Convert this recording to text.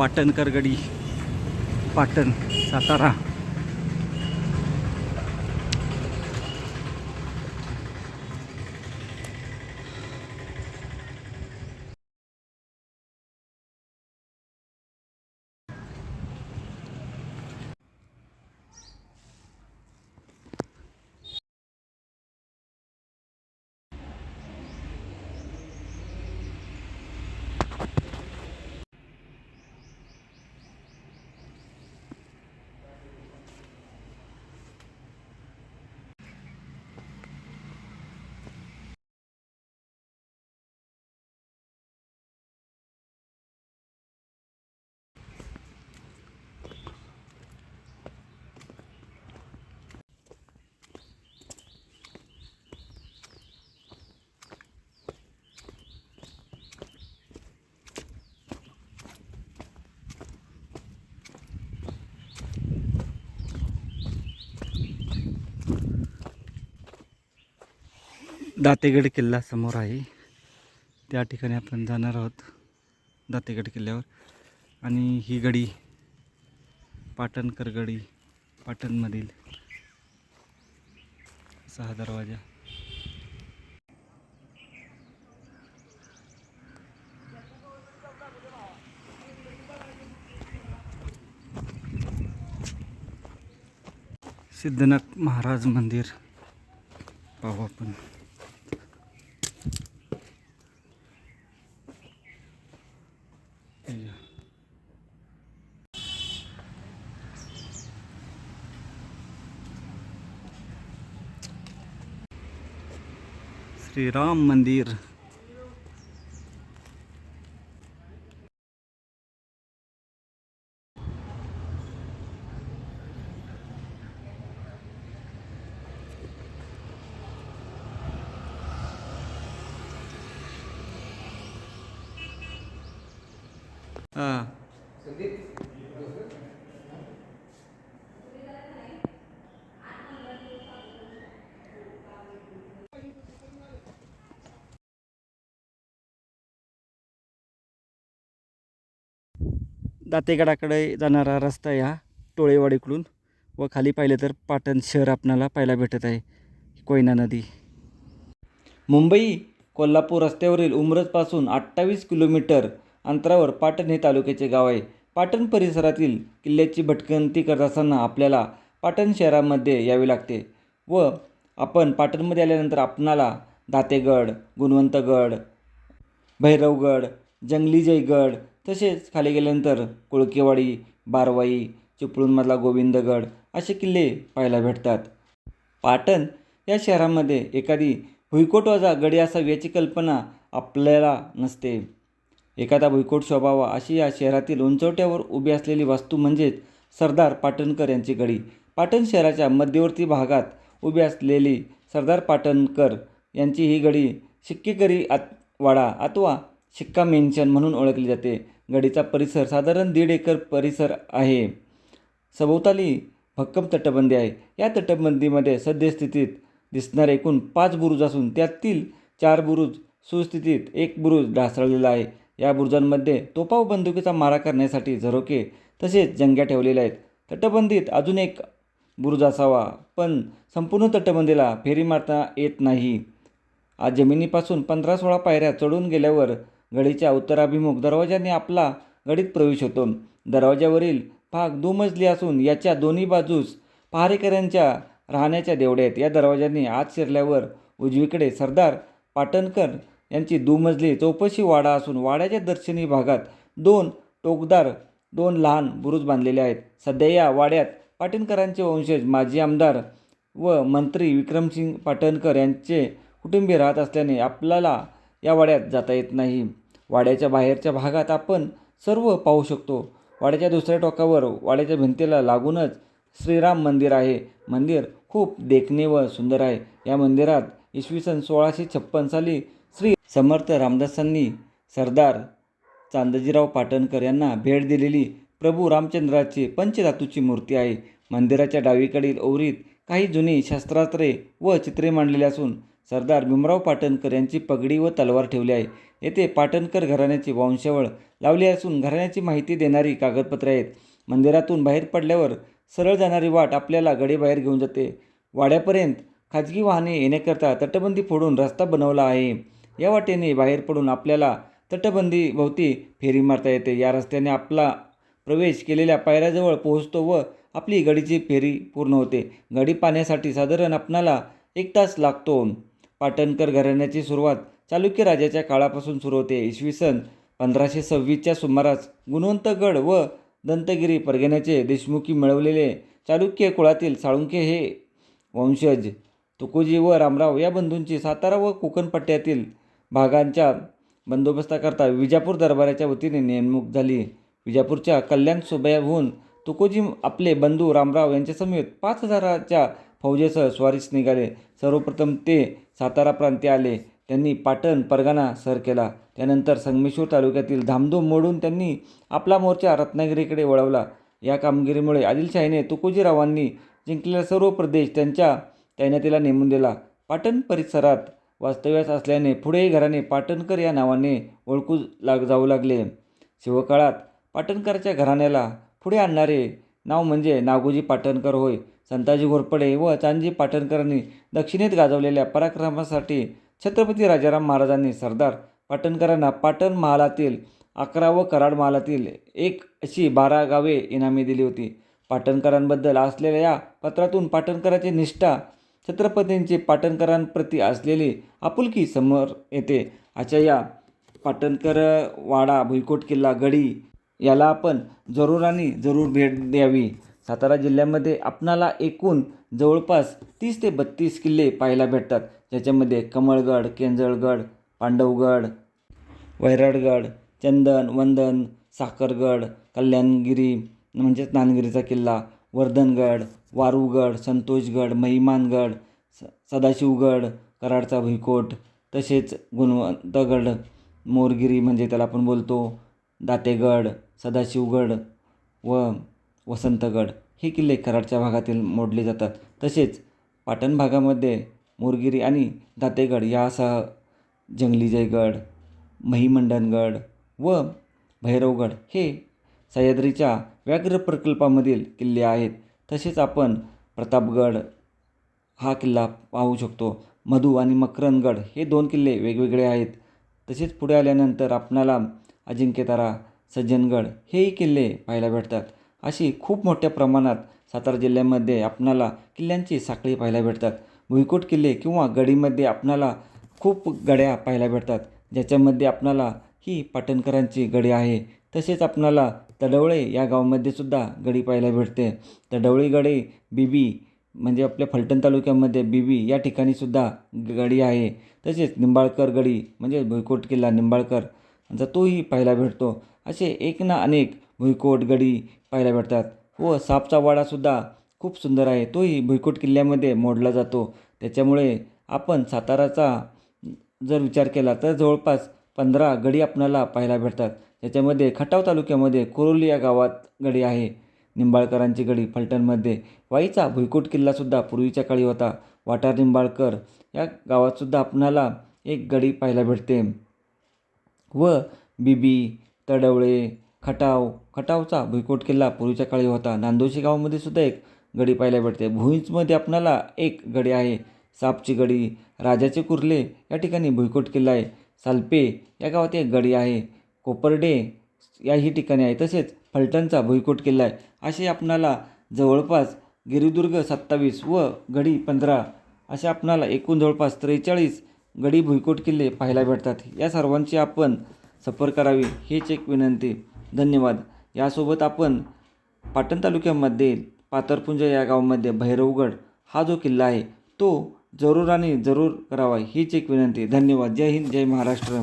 पाटणकर गडी पाटण सातारा. दातेगड किल्ला समोर आहे. त्या ठिकाणी आपण जाणार आहोत दातेगड किल्ल्यावर. आणि ही गडी पाटणकर गडी पाटणमधील सहा दरवाजा. सिद्धनाथ महाराज मंदिर पाहू आपण. श्रीराम मंदिर हा दातेगडाकडे जाणारा रस्ता या टोळेवाडीकडून. व खाली पाहिलं तर पाटण शहर आपणाला पाहायला भेटत आहे कोयना नदी. मुंबई कोल्हापूर रस्त्यावरील उमरजपासून अठ्ठावीस किलोमीटर अंतरावर पाटण हे तालुक्याचे गाव आहे. पाटण परिसरातील किल्ल्याची भटकंती करत असताना आपल्याला पाटण शहरामध्ये यावे लागते व आपण पाटणमध्ये आल्यानंतर आपणाला दातेगड गुणवंतगड भैरवगड जंगली जयगड तसेच खाली गेल्यानंतर कुळकेवाडी बारवाई चिपळूणमधला गोविंदगड असे किल्ले पाहायला भेटतात. पाटण या शहरामध्ये एखादी भुईकोटवाजा गडी असावी याची कल्पना आपल्याला नसते. एखादा भुईकोट शोभावा अशी या शहरातील उंचवट्यावर उभी असलेली वास्तू म्हणजेच सरदार पाटणकर यांची गडी. पाटण शहराच्या मध्यवर्ती भागात उभी असलेली सरदार पाटणकर यांची ही गडी शिक्केकरी आत वाडा अथवा शिक्का मेन्शन म्हणून ओळखली जाते. गडीचा परिसर साधारण दीड एकर परिसर आहे. सभोवताली भक्कम तटबंदी आहे. या तटबंदीमध्ये सद्यस्थितीत दिसणारे एकूण पाच बुरुज असून त्यातील चार बुरुज सुस्थितीत एक बुरुज ढासळलेला आहे. या बुरुजांमध्ये तोफा व बंदुकीचा मारा करण्यासाठी झरोके तसेच जंग्या ठेवलेल्या आहेत. तटबंदीत अजून एक बुरुज असावा पण संपूर्ण तटबंदीला फेरी मारता येत नाही. आज जमिनीपासून पंधरा सोळा पायऱ्या चढून गेल्यावर गडीच्या उत्तराभिमुख दरवाजाने आपला गडीत प्रवेश होतो. दरवाजावरील भाग दुमजली असून याच्या दोन्ही बाजूस पहारेकऱ्यांच्या राहण्याच्या देवड्या आहेत. या दरवाजाने आत शिरल्यावर उजवीकडे सरदार पाटणकर यांची दुमजली चौपशी वाडा असून वाड्याच्या दर्शनी भागात दोन टोकदार दोन लहान बुरुज बांधलेले आहेत. सध्या या वाड्यात पाटणकरांचे वंशज माजी आमदार व मंत्री विक्रमसिंग पाटणकर यांचे कुटुंबीय राहत असल्याने आपल्याला या वाड्यात जाता येत नाही. वाड्याच्या बाहेरच्या भागात आपण सर्व पाहू शकतो. वाड्याच्या दुसऱ्या टोकावर वाड्याच्या भिंतीला लागूनच श्रीराम मंदिर आहे. मंदिर खूप देखणे व सुंदर आहे. या मंदिरात इसवी सन सोळाशे छप्पन साली श्री समर्थ रामदासांनी सरदार चांदजीराव पाटणकर यांना भेट दिलेली प्रभू रामचंद्राची पंचधातूची मूर्ती आहे. मंदिराच्या डावीकडील ओवरीत काही जुनी शस्त्रास्त्रे व चित्रे मांडलेली असून सरदार भीमराव पाटणकर यांची पगडी व तलवार ठेवली आहे. येथे पाटणकर घराण्याची वंशावळ लावली असून घराण्याची माहिती देणारी कागदपत्रे आहेत. मंदिरातून बाहेर पडल्यावर सरळ जाणारी वाट आपल्याला गडीबाहेर घेऊन जाते. वाड्यापर्यंत खाजगी वाहने येण्याकरता तटबंदी फोडून रस्ता बनवला आहे. या वाटेने बाहेर पडून आपल्याला तटबंदी भोवती फेरी मारता येते. या रस्त्याने आपला प्रवेश केलेल्या पायऱ्याजवळ पोहोचतो व आपली गडीची फेरी पूर्ण होते. गडी पाण्यासाठी साधारण आपणाला एक तास लागतो. पाटणकर घराण्याची सुरुवात चालुक्य राजाच्या काळापासून सुरू होते. इसवी सन पंधराशे सव्वीसच्या सुमारास गुणवंतगड व दंतगिरी परगण्याचे देशमुखी मिळवलेले चालुक्य कुळातील साळुंखे हे वंशज. तुकोजी व रामराव या बंधूंची सातारा व कोकण पट्ट्यातील भागांच्या बंदोबस्ताकरता विजापूर दरबाराच्या वतीने नेमणूक झाली. विजापूरच्या कल्याण सोबयाहून तुकोजी आपले बंधू रामराव यांच्यासमवेत पाच हजाराच्या फौजेसह स्वारीस निघाले. सर्वप्रथम ते सातारा प्रांती आले. त्यांनी पाटण परगणा सर केला. त्यानंतर संगमेश्वर तालुक्यातील धामधूम मोडून त्यांनी आपला मोर्चा रत्नागिरीकडे वळवला. या कामगिरीमुळे आदिलशाहीने तुकोजीरावांनी जिंकलेला सर्व प्रदेश त्यांच्या तैनातीला नेमून दिला. पाटण परिसरात वास्तव्यास असल्याने पुढे घराणे पाटणकर या नावाने ओळखू लाग जाऊ लागले. शिवकाळात पाटणकरच्या घराण्याला पुढे आणणारे नाव म्हणजे नागोजी पाटणकर होय. संताजी घोरपडे व चांदजी पाटणकरांनी दक्षिणेत गाजवलेल्या पराक्रमासाठी छत्रपती राजाराम महाराजांनी सरदार पाटणकरांना पाटण महालातील अकरा व कराड महालातील एक अशी बारा गावे इनामी दिली होती. पाटणकरांबद्दल असलेल्या या पत्रातून पाटणकराची निष्ठा छत्रपतींची पाटणकरांप्रती असलेली आपुलकी समोर येते. आजच्या या पाटणकर वाडा भुईकोट किल्ला गडी याला आपण जरूरानी जरूर भेट द्यावी. सातारा जिल्ह्यामध्ये आपणाला एकूण जवळपास तीस ते बत्तीस किल्ले पाहायला भेटतात. ज्याच्यामध्ये कमळगड केंजळगड पांडवगड वैराडगड चंदन वंदन साखरगड कल्याणगिरी म्हणजेच नानगिरीचा किल्ला वर्धनगड वारूगड संतोषगड महिमानगड स सदाशिवगड कराडचा भुईकोट तसेच गुणवंतगड मोरगिरी म्हणजे त्याला आपण बोलतो दातेगड सदाशिवगड व वसंतगड. हे किल्ले कराडच्या भागातील मोडले जातात. तसेच पाटण भागामध्ये मोरगिरी आणि दातेगड यासह जंगली जयगड महिमंडनगड व भैरवगड हे सह्याद्रीच्या व्याघ्र प्रकल्पामधील किल्ले आहेत. तसेच आपण प्रतापगड हा किल्ला पाहू शकतो. मधु आणि मकरंदगड हे दोन किल्ले वेगवेगळे आहेत. तसेच पुढे आल्यानंतर आपणाला अजिंक्यतारा सज्जनगड हेही किल्ले पाहायला भेटतात. अशी खूप मोठ्या प्रमाणात सातारा जिल्ह्यामध्ये आपणाला किल्ल्यांची साखळी पाहायला भेटतात. भुईकोट किल्ले किंवा गडीमध्ये आपणाला खूप गड्या पाहायला भेटतात. ज्याच्यामध्ये आपणाला ही पाटणकरांची गडी आहे. तसेच आपणाला तडवळे या गावामध्ये सुद्धा गडी पाहायला भेटते. तडवळी गडी बीबी म्हणजे आपल्या फलटण तालुक्यामध्ये बीबी या ठिकाणी सुद्धा गडी आहे. तसेच निंबाळकर गडी म्हणजे भुईकोट किल्ला निंबाळकर तर तोही पाहायला भेटतो. असे एक ना अनेक भुईकोट गडी पाहायला भेटतात व सापचा वाडासुद्धा खूप सुंदर आहे. तोही भुईकोट किल्ल्यामध्ये मोडला जातो. त्याच्यामुळे आपण साताराचा जर विचार केला तर जवळपास पंधरा गडी आपणाला पाहायला भेटतात. त्याच्यामध्ये खटाव तालुक्यामध्ये कोरोली या गावात गडी आहे. निंबाळकरांची गडी फलटणमध्ये. वाईचा भुईकोट किल्लासुद्धा पूर्वीच्या काळी होता. वाटार निंबाळकर या गावातसुद्धा आपणाला एक गडी पाहायला भेटते. व बीबी तडवळे खटाव. खटावचा भुईकोट किल्ला पूर्वीच्या काळी होता. नांदोशी गावामध्ये सुद्धा एक गडी पाहायला भेटते. भुईंचमध्ये आपणाला एक गडी आहे. सापची गडी राजाचे कुर्ले या ठिकाणी भुईकोट किल्ला आहे. सालपे या गावात एक गडी आहे. कोपर्डे याही ठिकाणी आहे. तसेच फलटणचा भुईकोट किल्ला आहे. असे आपणाला जवळपास गिरिदुर्ग सत्तावीस व गडी पंधरा असे आपणाला एकूण जवळपास त्रेचाळीस गडी भुईकोट किल्ले पाहायला भेटतात. या सर्वांची आपण सफर करावी हेच एक विनंती. धन्यवाद. यासोबत आपण पाटण तालुक्यामध्ये पातरपुंज या गावामध्ये भैरवगड हा जो किल्ला आहे तो जरूर आणि जरूर करावा हीच एक विनंती. धन्यवाद. जय हिंद. जय महाराष्ट्र.